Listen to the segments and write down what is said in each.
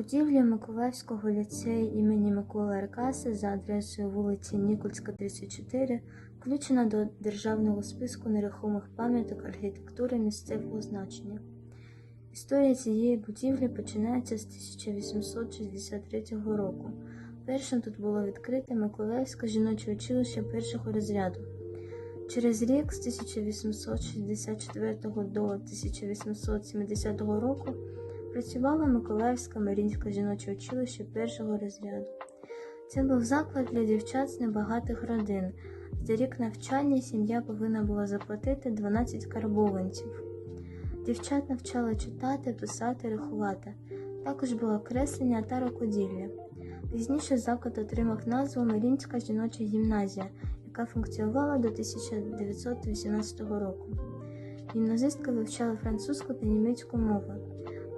Будівля Миколаївського ліцею імені Миколи Аркаси за адресою вулиці Нікольська, 34 включена до Державного списку нерухомих пам'яток архітектури місцевого значення. Історія цієї будівлі починається з 1863 року. Першим тут було відкрите Миколаївське жіноче училище першого розряду. Через рік з 1864 до 1870 року працювала Миколаївське Марінське жіноче училище першого розряду. Це був заклад для дівчат з небагатих родин. За рік навчання сім'я повинна була заплатити 12 карбованців. Дівчат навчали читати, писати, рахувати. Також було креслення та рукоділля. Пізніше заклад отримав назву Марінська жіноча гімназія, яка функціонувала до 1918 року. Гімназистки вивчали французьку та німецьку мови,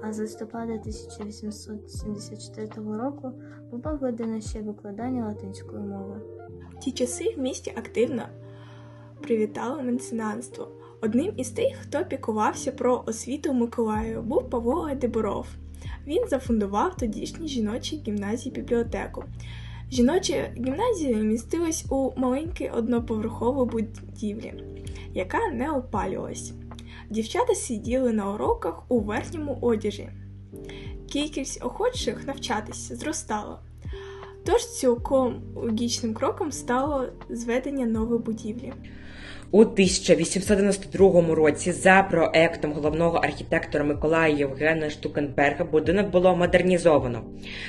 а з листопада 1874 року було введено ще викладання латинської мови. В ті часи в місті активно привітало меценатство. Одним із тих, хто пікувався про освіту в Миколаєві, був Павло Гайдеборов. Він зафундував тодішній жіночій гімназії бібліотеку. Жіноча гімназія містилась у маленькій одноповерховій будівлі, яка не опалювалась. Дівчата сиділи на уроках у верхньому одязі. Кількість охочих навчатись зростала. Тож цілком логічним кроком стало зведення нової будівлі. У 1892 році за проектом головного архітектора Миколая Євгена Штукенберга будинок було модернізовано.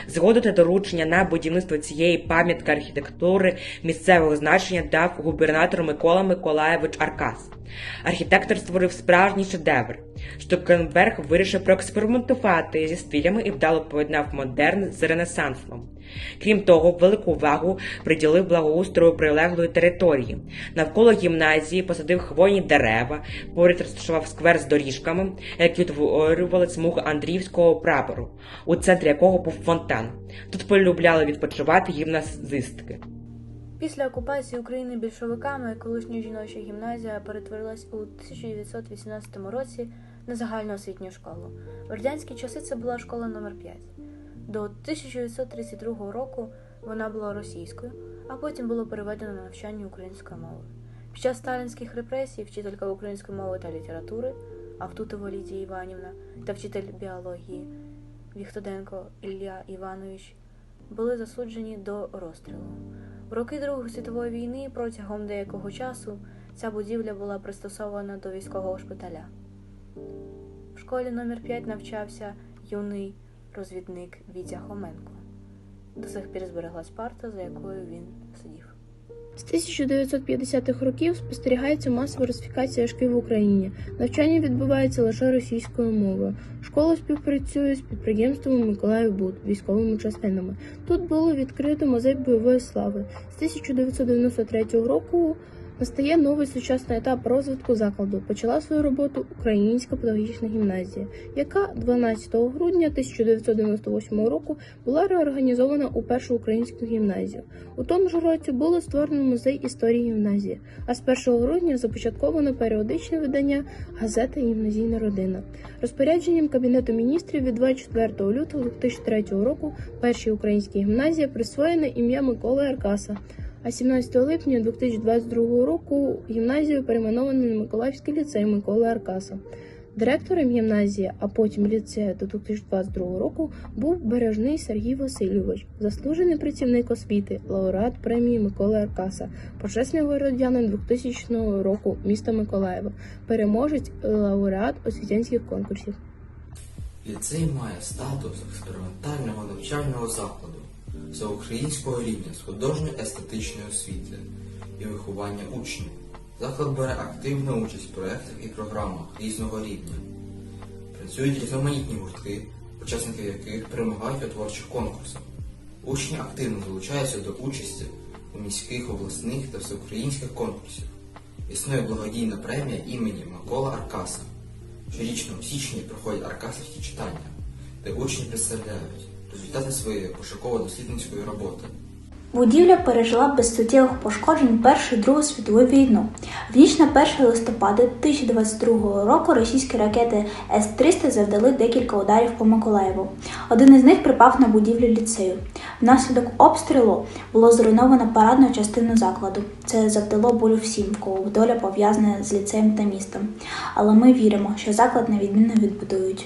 Згоду та доручення на будівництво цієї пам'ятки архітектури місцевого значення дав губернатор Микола Миколаєвич Аркас. Архітектор створив справжній шедевр. Штукенберг вирішив проекспериментувати зі стилями і вдало поєднав модерн з ренесансом. Крім того, велику увагу приділив благоустрою прилеглої території. Навколо гімназії посадив хвойні дерева, поряд розташував сквер з доріжками, які утворювали смуги Андріївського прапору, у центрі якого був фонтан. Тут полюбляли відпочивати гімназистки. Після окупації України більшовиками колишня жіноча гімназія перетворилась у 1918 році на загальноосвітню школу. В радянські часи це була школа номер 5 До 1932 року вона була російською, а потім було переведено на навчання українською мовою. Під час сталінських репресій вчителька української мови та літератури Автутова Лідія Іванівна та вчитель біології Віхтоденко Ілля Іванович були засуджені до розстрілу. В роки Другої світової війни протягом деякого часу ця будівля була пристосована до військового шпиталя. В школі номер 5 навчався юний розвідник Вітя Хоменко. До сих пір збереглась парта, за якою він сидів. З 1950-х років спостерігається масова русифікація шкіл в Україні. Навчання відбувається лише російською мовою. Школа співпрацює з підприємством Миколаївбуд, військовими частинами. Тут було відкрито музей бойової слави. З 1993 року настає новий сучасний етап розвитку закладу. Почала свою роботу Українська педагогічна гімназія, яка 12 грудня 1998 року була реорганізована у першу українську гімназію. У тому ж році було створено музей історії гімназії, а з 1 грудня започатковано періодичне видання газета Гімназійна родина. Розпорядженням Кабінету міністрів від 24 лютого 2003 року першій українській гімназії присвоєне ім'я Миколи Аркаса. А 17 липня 2022 року гімназію перейменовано на Миколаївський ліцей Миколи Аркаса. Директором гімназії, а потім ліцею до 2022 року був Бережний Сергій Васильович, заслужений працівник освіти, лауреат премії Миколи Аркаса, почесний городянин 2000 року міста Миколаєва, переможець лауреат освітянських конкурсів. Ліцей має статус експериментального навчального закладу всеукраїнського рівня з художньо-естетичної освіти і виховання учнів. Заклад бере активну участь в проєктах і програмах різного рівня. Працюють різноманітні гуртки, учасники яких перемагають у творчих конкурсах. Учні активно залучаються до участі у міських, обласних та всеукраїнських конкурсах. Існує благодійна премія імені Микола Аркаса. Щорічно в січні проходять аркасовські читання, де учні представляють результати своєї пошуково-дослідницької роботи. Будівля пережила без суттєвих пошкоджень Першу і Другу світову війну. В ніч на 1 листопада 2022 року російські ракети С-300 завдали декілька ударів по Миколаєву. Один із них припав на будівлю ліцею. Внаслідок обстрілу було зруйновано парадну частину закладу. Це завдало болю всім, в кого доля пов'язана з ліцеєм та містом. Але ми віримо, що заклад невідмінно відбудують.